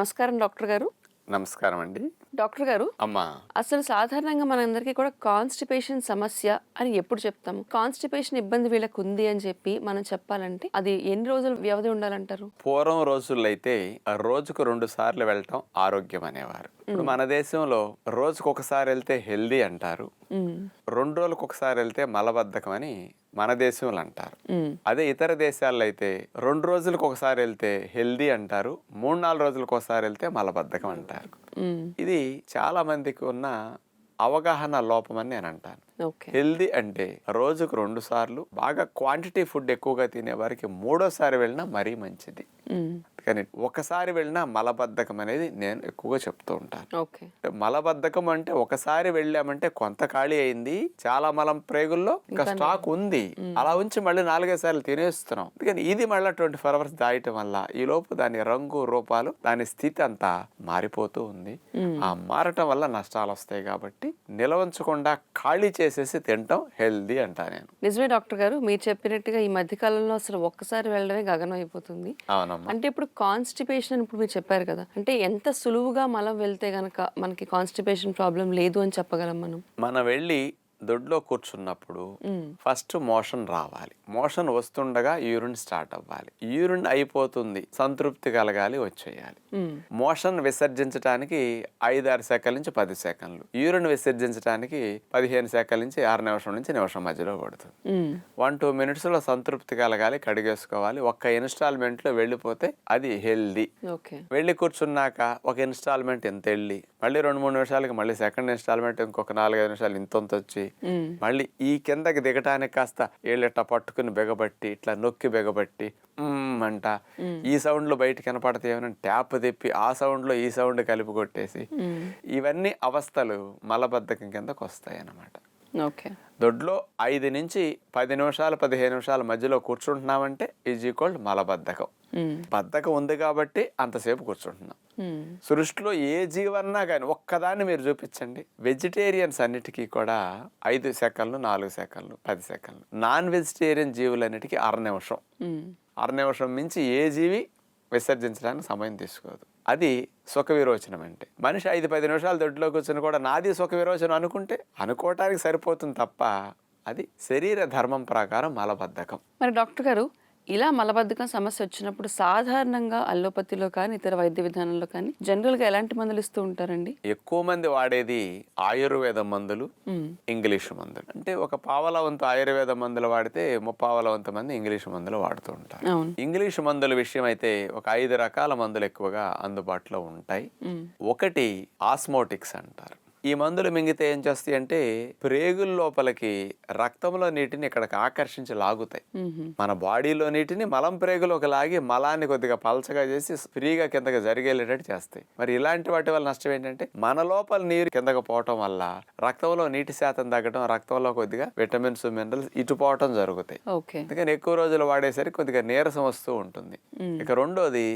నమస్కారం డాక్టర్ గారు. నమస్కారం అండి. డాక్టర్ గారు అమ్మా. అసలు సాధారణంగా మనందరికీ కూడా కాన్స్టిపేషన్ సమస్య అని ఎప్పుడు చెప్తాము? కాన్స్టిపేషన్ ఇబ్బంది వీళ్ళకు ఉంది అని చెప్పి మనం చెప్పాలంటే అది ఎన్ని రోజులు వ్యవధి ఉండాలంటారు? పూర్వం రోజుల్లో అయితే రోజుకు రెండు సార్లు వెళ్ళటం ఆరోగ్యం అనేవారు. ఇప్పుడు మన దేశంలో రోజుకు ఒకసారి వెళ్తే హెల్దీ అంటారు. రెండు రోజులకు ఒకసారి వెళ్తే మలబద్ధకం అని మన దేశంలో అంటారు. అదే ఇతర దేశాల్లో అయితే రెండు రోజులకు ఒకసారి వెళ్తే హెల్దీ అంటారు మూడు నాలుగు రోజులకు ఒకసారి వెళ్తే మలబద్ధకం అంటారు. ఇది చాలా మందికి ఉన్న అవగాహన లోపం అని నేను అంటాను. హెల్దీ అంటే రోజుకు రెండు సార్లు బాగా క్వాంటిటీ ఫుడ్ ఎక్కువగా తినే వారికి మూడోసారి వెళ్ళినా మరీ మంచిది. కానీ ఒకసారి వెళ్ళినా మలబద్ధకం అనేది నేను ఎక్కువగా చెప్తూ ఉంటాను. మలబద్ధకం అంటే ఒకసారి వెళ్ళామంటే కొంత ఖాళీ అయింది చాలా మలం ప్రేగుల్లో ఇంకా స్టాక్ ఉంది. అలా ఉంచి మళ్ళీ నాలుగైదు సార్లు తినేస్తున్నాం. అందుకని ఇది మళ్ళీ ట్వంటీ ఫోర్ అవర్స్ దాయటం వల్ల ఈ లోపు దాని రంగు రూపాలు దాని స్థితి అంతా మారిపోతూ ఉంది. ఆ మారటం వల్ల నష్టాలు వస్తాయి కాబట్టి నిలవంచకుండా ఖాళీ చేసేసి తినటం హెల్దీ అంటా నేను. నిజమే డాక్టర్ గారు మీరు చెప్పినట్టుగా ఈ మధ్య కాలంలో అసలు ఒక్కసారి వెళ్ళడమే గగనం అయిపోతుంది అవునమ్మా. అంటే ఇప్పుడు కాన్స్టిపేషన్ అని ఇప్పుడు మీరు చెప్పారు కదా అంటే ఎంత సులువుగా మలం వెళ్తే గనక మనకి కాన్స్టిపేషన్ ప్రాబ్లం లేదు అని చెప్పగలం మనం? మనం వెళ్ళి దొడ్లో కూర్చున్నప్పుడు ఫస్ట్ మోషన్ రావాలి. మోషన్ వస్తుండగా యూరిన్ స్టార్ట్ అవ్వాలి. యూరిన్ అయిపోతుంది. సంతృప్తి కలగాలి వచ్చేయాలి. మోషన్ విసర్జించడానికి ఐదారు సెకండ్ల నుంచి పది సెకండ్లు యూరిన్ విసర్జించడానికి పదిహేను సెకండ్ల నుంచి ఆరు నిమిషం నుంచి నిమిషం మధ్యలో పడుతుంది. వన్ టూ మినిట్స్లో సంతృప్తి కలగాలి కడిగేసుకోవాలి. ఒక్క ఇన్స్టాల్మెంట్లో వెళ్ళిపోతే అది హెల్దీ. ఓకే. వెళ్ళి కూర్చున్నాక ఒక ఇన్స్టాల్మెంట్ ఇంత వెళ్ళి మళ్ళీ రెండు మూడు నిమిషాలకి మళ్ళీ సెకండ్ ఇన్స్టాల్మెంట్ ఇంకొక నాలుగైదు నిమిషాలు ఇంతంత వచ్చి. మళ్ళీ ఈ కిందకి దిగటానికి కాస్త ఏళ్ళెట్ట పట్టుకుని బెగబట్టి ఇట్లా నొక్కి బెగబట్టి అంట. ఈ సౌండ్లు బయట కనపడతాయేమని ట్యాప్ తిప్పి ఆ సౌండ్లో ఈ సౌండ్ కలిపి కొట్టేసి. ఇవన్నీ అవస్థలు మలబద్ధకం కిందకు వస్తాయి అన్నమాట దొడ్లో ఐదు నుంచి పది నిమిషాలు పదిహేను నిమిషాల మధ్యలో కూర్చుంటున్నామంటే ఈజ్ ఈక్వల్ మలబద్ధకం. బద్ధకం ఉంది కాబట్టి అంతసేపు కూర్చుంటున్నాం. సృష్టిలో ఏ జీవన్నా కానీ ఒక్కదాన్ని మీరు చూపించండి. వెజిటేరియన్స్ అన్నిటికీ కూడా ఐదు సెకండ్లు నాలుగు సెకండ్లు పది సెకండ్లు. నాన్ వెజిటేరియన్ జీవులన్నిటికీ అర నిమిషం. అర నిమిషం మించి ఏ జీవి విసర్జించడానికి సమయం తీసుకోదు. అది సుఖ విరోచనం అంటే మనిషి ఐదు పది నిమిషాలు దొడ్లో కూర్చొని కూడా నాది సుఖ విరోచనం అనుకుంటే అనుకోవటానికి సరిపోతుంది తప్ప అది శరీర ధర్మం ప్రకారం మలబద్ధకం. మరి డాక్టర్ గారు ఇలా మలబద్ధకం సమస్య వచ్చినప్పుడు సాధారణంగా అల్లోపతిలో కానీ ఇతర వైద్య విధానంలో కానీ జనరల్గా ఎలాంటి మందులు ఇస్తూ ఉంటారండి? ఎక్కువ మంది వాడేది ఆయుర్వేద మందులు. ఇంగ్లీష్ మందులు. అంటే ఒక పావల వంతు ఆయుర్వేద మందులు వాడితే ముప్పావల వంతు మంది ఇంగ్లీష్ మందులు వాడుతూ ఉంటారు. ఇంగ్లీష్ మందుల విషయం అయితే ఒక ఐదు రకాల మందులు ఎక్కువగా అందుబాటులో ఉంటాయి. ఒకటి ఆస్మోటిక్స్ అంటారు. ఈ మందులు మింగితే ఏం చేస్తాయి అంటే ప్రేగుల లోపలికి రక్తంలో నీటిని ఇక్కడికి ఆకర్షించి లాగుతాయి. మన బాడీలో నీటిని మలం ప్రేగులోకి లాగి మలాన్ని కొద్దిగా పలచగా చేసి ఫ్రీగా కిందకి జరిగేలేటట్టు చేస్తాయి. మరి ఇలాంటి వాటి వల్ల నష్టం ఏంటంటే మన లోపల నీరు కిందకు పోవటం వల్ల రక్తంలో నీటి శాతం తగ్గడం రక్తంలో కొద్దిగా విటమిన్స్ మినరల్స్ ఇటు పోవటం జరుగుతాయి. అందుకని ఎక్కువ రోజులు వాడేసరికి కొద్దిగా నీరసం వస్తూ ఉంటుంది. ఇక రెండోది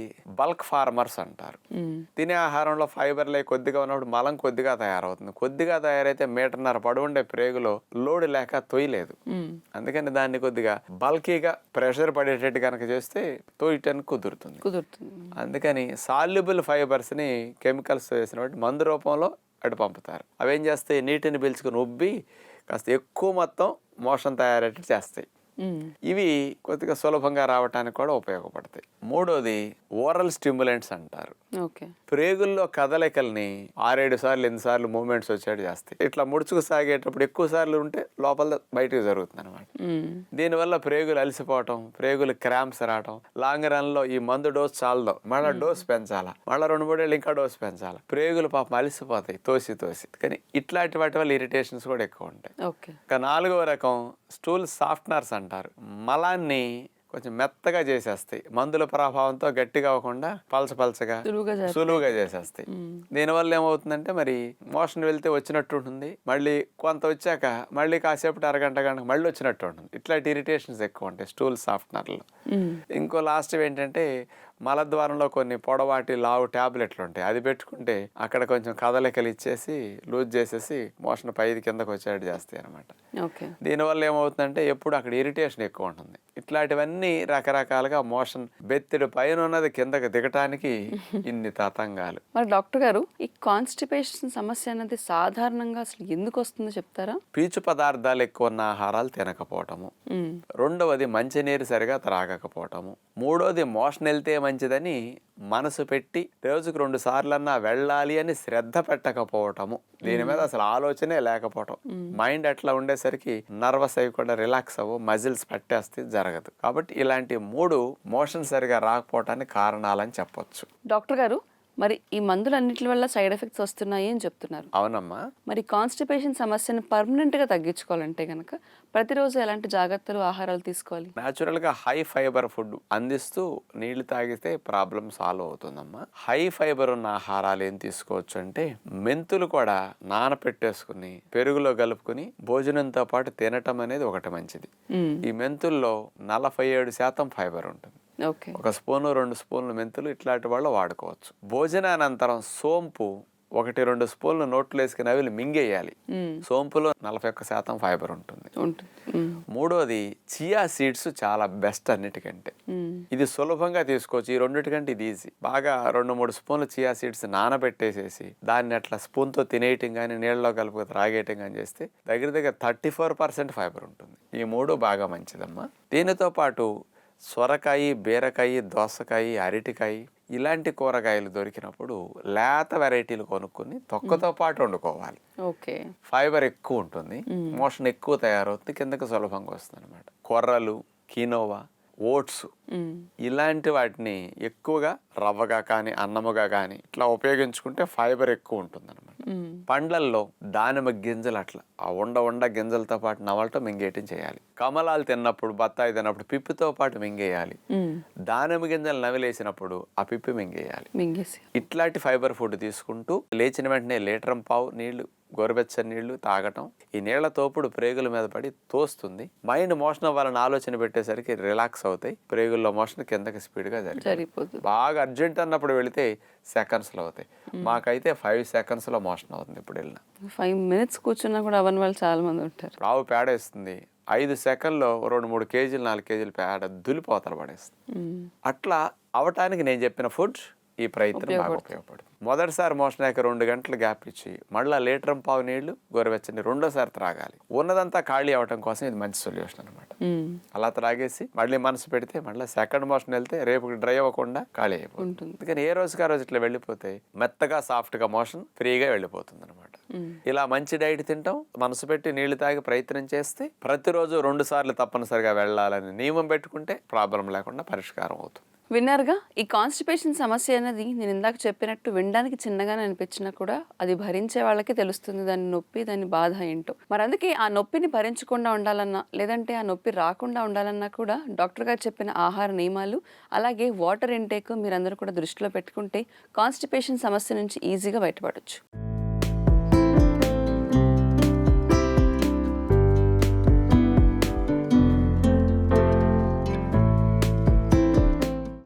బల్క్ ఫార్మర్స్ అంటారు. తినే ఆహారంలో ఫైబర్ లే కొద్దిగా ఉన్నప్పుడు మలం కొద్దిగా తయారవుతుంది. కొద్దిగా తయారైతే మీటర్న్నర పడుండే ప్రేగులో లోడ్ లేక తొయ్యలేదు. అందుకని దాన్ని కొద్దిగా బల్కీగా ప్రెషర్ పడేటట్టు కనుక చేస్తే తోయటానికి కుదురుతుంది. కుదురుతుంది. అందుకని సాల్యుబుల్ ఫైబర్స్ని కెమికల్స్ వేసిన మందు రూపంలో అటు పంపుతారు. అవేం చేస్తాయి? నీటిని పీల్చుకుని ఉబ్బి కాస్త ఎక్కువ మొత్తం మోషన్ తయారయ్యేటట్టు చేస్తాయి. ఇవి కొద్దిగా సులభంగా రావడానికి కూడా ఉపయోగపడతాయి. మూడోది ఓరల్ స్టిమ్యులెంట్స్ అంటారు. ఓకే. ప్రేగుల్లో కదలికల్ని ఆరేడు సార్లు ఎన్ని సార్లు మూమెంట్స్ వచ్చేట్టు చేస్తాయి. ఇట్లా ముడుచుకు సాగేటప్పుడు ఎక్కువ సార్లు ఉంటే లోపల బయటకు జరుగుతుంది అనమాట. దీనివల్ల ప్రేగులు అలసిపోవటం ప్రేగులు క్రాంప్స్ రావటం లాంగ్ రన్లో ఈ మందు డోస్ చాలదు. మళ్ళీ డోస్ పెంచాలా? మళ్ళీ రెండు మూడేళ్ళు ఇంకా డోస్ పెంచాలా? ప్రేగులు పాపం అలసిపోతాయి తోసి తోసి. కానీ ఇట్లాంటి వాటి వల్ల ఇరిటేషన్స్ కూడా ఎక్కువ ఉంటాయి. ఓకే. ఇక నాలుగవ రకం స్టూల్ సాఫ్ట్నర్స్ అంటారు. మలాన్ని కొంచెం మెత్తగా చేసేస్తాయి. మందుల ప్రభావంతో గట్టిగా అవ్వకుండా పలచ పలచగా సులువుగా చేసేస్తాయి. దీనివల్ల ఏమవుతుందంటే మరి మోషన్ వెళ్తే వచ్చినట్టు ఉంటుంది. మళ్ళీ కొంత వచ్చాక మళ్ళీ కాసేపటి అరగంట గంట మళ్ళీ వచ్చినట్టు ఉంటుంది. ఇట్లాంటి ఇరిటేషన్స్ ఎక్కువ ఉంటాయి స్టూల్ సాఫ్ట్నర్లో. ఇంకో లాస్ట్ ఏంటంటే మలద్వారంలో కొన్ని పొడవాటి లావు ట్యాబ్లెట్లు ఉంటాయి అది పెట్టుకుంటే అక్కడ కొంచెం కదలికలు ఇచ్చేసి లూజ్ చేసేసి మోషన్ పైది కిందకు వచ్చేటట్టు చేస్తాయి అనమాట దీనివల్ల ఏమవుతుందంటే ఎప్పుడు అక్కడ ఇరిటేషన్ ఎక్కువ ఉంటుంది. ఇట్లాంటివన్నీ రకరకాలుగా మోషన్ బెత్తిడి పైన ఉన్నది కిందకి దిగటానికి ఇన్ని తతంగాలు. మరి డాక్టర్ గారు ఈ కాన్స్టిపేషన్ సమస్య అనేది సాధారణంగా అసలు ఎందుకు వస్తుందో చెప్తారా? పీచు పదార్థాలు ఎక్కువ ఉన్న ఆహారాలు తినకపోవటము. రెండవది మంచినీరు సరిగా త్రాగకపోవటము. మూడవది మోషన్ వెళ్తే మంచిదని మనసు పెట్టి రోజుకు రెండు సార్లన్నా వెళ్ళాలి అని శ్రద్ధ పెట్టకపోవటము. దీని మీద అసలు ఆలోచనే లేకపోవటం. మైండ్ అట్లా ఉండేసరికి నర్వస్ అవి కూడా రిలాక్స్ అవ్వు మజిల్స్ పట్టేస్తే జరగదు. కాబట్టి ఇలాంటి మూడు మోషన్ సరిగా రాకపోవటానికి కారణాలని చెప్పొచ్చు. డాక్టర్ గారు మరి ఈ మందులన్నిటి వల్ల సైడ్ ఎఫెక్ట్స్ వస్తున్నాయి అని చెప్తున్నారు. అవునమ్మా. మరి కాన్స్టిపేషన్ సమస్యను పర్మనెంట్గా తగ్గించుకోవాలంటే కనుక ప్రతిరోజు ఎలాంటి జాగ్రత్తలు ఆహారాలు తీసుకోవాలి? న్యాచురల్గా హై ఫైబర్ ఫుడ్ అందిస్తూ నీళ్ళు తాగితే ప్రాబ్లం సాల్వ్ అవుతుందమ్మా. హై ఫైబర్ ఉన్న ఆహారాలు ఏం తీసుకోవచ్చు అంటే మెంతులు కూడా నానపెట్టేసుకుని పెరుగులో కలుపుకుని భోజనంతో పాటు తినటం అనేది ఒకటి మంచిది. ఈ మెంతుల్లో నలభై ఏడు శాతం ఫైబర్ ఉంటుంది. ఒక స్పూను రెండు స్పూన్లు మెంతులు ఇట్లాంటి వాళ్ళు వాడుకోవచ్చు. భోజనానంతరం సోంపు ఒకటి రెండు స్పూన్లు నోట్లో వేసుకుని అవి మింగేయాలి. సోంపులో నలభై ఒక్క శాతం ఫైబర్ ఉంటుంది. మూడోది చియా సీడ్స్ చాలా బెస్ట్ అన్నిటికంటే. ఇది సులభంగా తీసుకోవచ్చు. ఈ రెండిటికంటే ఇది ఈజీ. బాగా రెండు మూడు స్పూన్లు చియా సీడ్స్ నానబెట్టేసేసి దాన్ని అట్లా స్పూన్తో తినేయటం కానీ నీళ్ళలో కలుపు త్రాగేయటం కానీ చేస్తే దగ్గర దగ్గర థర్టీ ఫోర్ పర్సెంట్ ఫైబర్ ఉంటుంది. ఈ మూడు బాగా మంచిదమ్మా. దీనితో పాటు సొరకాయ బీరకాయ దోసకాయ అరటికాయ ఇలాంటి కూరగాయలు దొరికినప్పుడు లేత వెరైటీలు కొనుక్కొని తొక్కతో పాటు వండుకోవాలి. ఓకే. ఫైబర్ ఎక్కువ ఉంటుంది. మోషన్ ఎక్కువ తయారవుతుంది. కిందకి సులభంగా వస్తుంది అనమాట కొర్రలు కీనోవా ఓట్స్. ఇలాంటి వాటిని ఎక్కువగా రవ్వగా కానీ అన్నముగా కానీ ఇట్లా ఉపయోగించుకుంటే ఫైబర్ ఎక్కువ ఉంటుంది అనమాట. పండ్లల్లో దానిమ్మ గింజలు అట్లా ఆ ఉండ ఉండ గింజలతో పాటు నవలటం మింగేయటం చేయాలి కమలాలు తిన్నప్పుడు బత్తాయి తిన్నప్పుడు పిప్పితో పాటు మింగేయాలి మ్మ్. దానిమ్మ గింజలు నవిలేసినప్పుడు ఆ పిప్పి మింగేయాలి ఇట్లాంటి ఫైబర్ ఫుడ్ తీసుకుంటూ లేచిన వెంటనే లీటరం పావు నీళ్ళు గోరువెచ్చని నీళ్ళు తాగటం. ఈ నీళ్ళ తోపుడు ప్రేగుల మీద పడి తోస్తుంది. మైండ్ మోషన్ అవ్వాలని ఆలోచన పెట్టేసరికి రిలాక్స్ అవుతాయి. ప్రేగుల్లో మోషన్ కిందకి స్పీడ్గా జరిగింది సరిపోతుంది బాగా అర్జెంట్ అన్నప్పుడు వెళితే సెకండ్స్లో అవుతాయి. మాకైతే ఫైవ్ సెకండ్స్లో మోషన్ అవుతుంది ఇప్పుడు వెళ్ళిన. ఫైవ్ మినిట్స్ కూర్చున్నా కూడా అవని వాళ్ళు చాలా మంది ఉంటారు. రావు పేడేస్తుంది. ఐదు సెకండ్లో రెండు మూడు కేజీలు నాలుగు కేజీలు పేడ దులిపోతలు పడేస్తుంది. అట్లా అవటానికి నేను చెప్పిన ఫుడ్ ఈ ప్రయత్నం బాగా ఉపయోగపడుతుంది. మొదటిసారి మోషన్ అయ్యాక రెండు గంటలు గ్యాప్ ఇచ్చి మళ్ళీ లీటర్ పావు నీళ్ళు గోరువెచ్చని రెండోసారి త్రాగాలి. ఉన్నదంతా ఖాళీ అవటం కోసం ఇది మంచి సొల్యూషన్ అనమాట. అలా త్రాగేసి మళ్ళీ మనసు పెడితే మళ్ళీ సెకండ్ మోషన్ వెళ్తే రేపు డ్రై అవ్వకుండా ఖాళీ అయిపోతుంది. అందుకని ఏ రోజుకి ఆ రోజు ఇట్లా వెళ్ళిపోతే మెత్తగా సాఫ్ట్గా మోషన్ ఫ్రీగా వెళ్ళిపోతుంది అనమాట. ఇలా మంచి డైట్ తింటాం మనసు పెట్టి నీళ్ళు తాగి ప్రయత్నం చేస్తే ప్రతిరోజు రెండు సార్లు తప్పనిసరిగా వెళ్ళాలని నియమం పెట్టుకుంటే ప్రాబ్లం లేకుండా పరిష్కారం అవుతుంది. విన్నారుగా? ఈ కాన్స్టిపేషన్ సమస్య అనేది నేను ఇందాక చెప్పినట్టు వినడానికి చిన్నగానే అనిపించినా కూడా అది భరించే వాళ్ళకి తెలుస్తుంది దాని నొప్పి దాని బాధ ఏంటో. మరి అందుకే ఆ నొప్పిని భరించకుండా ఉండాలన్నా లేదంటే ఆ నొప్పి రాకుండా ఉండాలన్నా కూడా డాక్టర్ గారు చెప్పిన ఆహార నియమాలు అలాగే వాటర్ ఇంటేక్ మీరందరూ కూడా దృష్టిలో పెట్టుకుంటే కాన్స్టిపేషన్ సమస్య నుంచి ఈజీగా బయటపడవచ్చు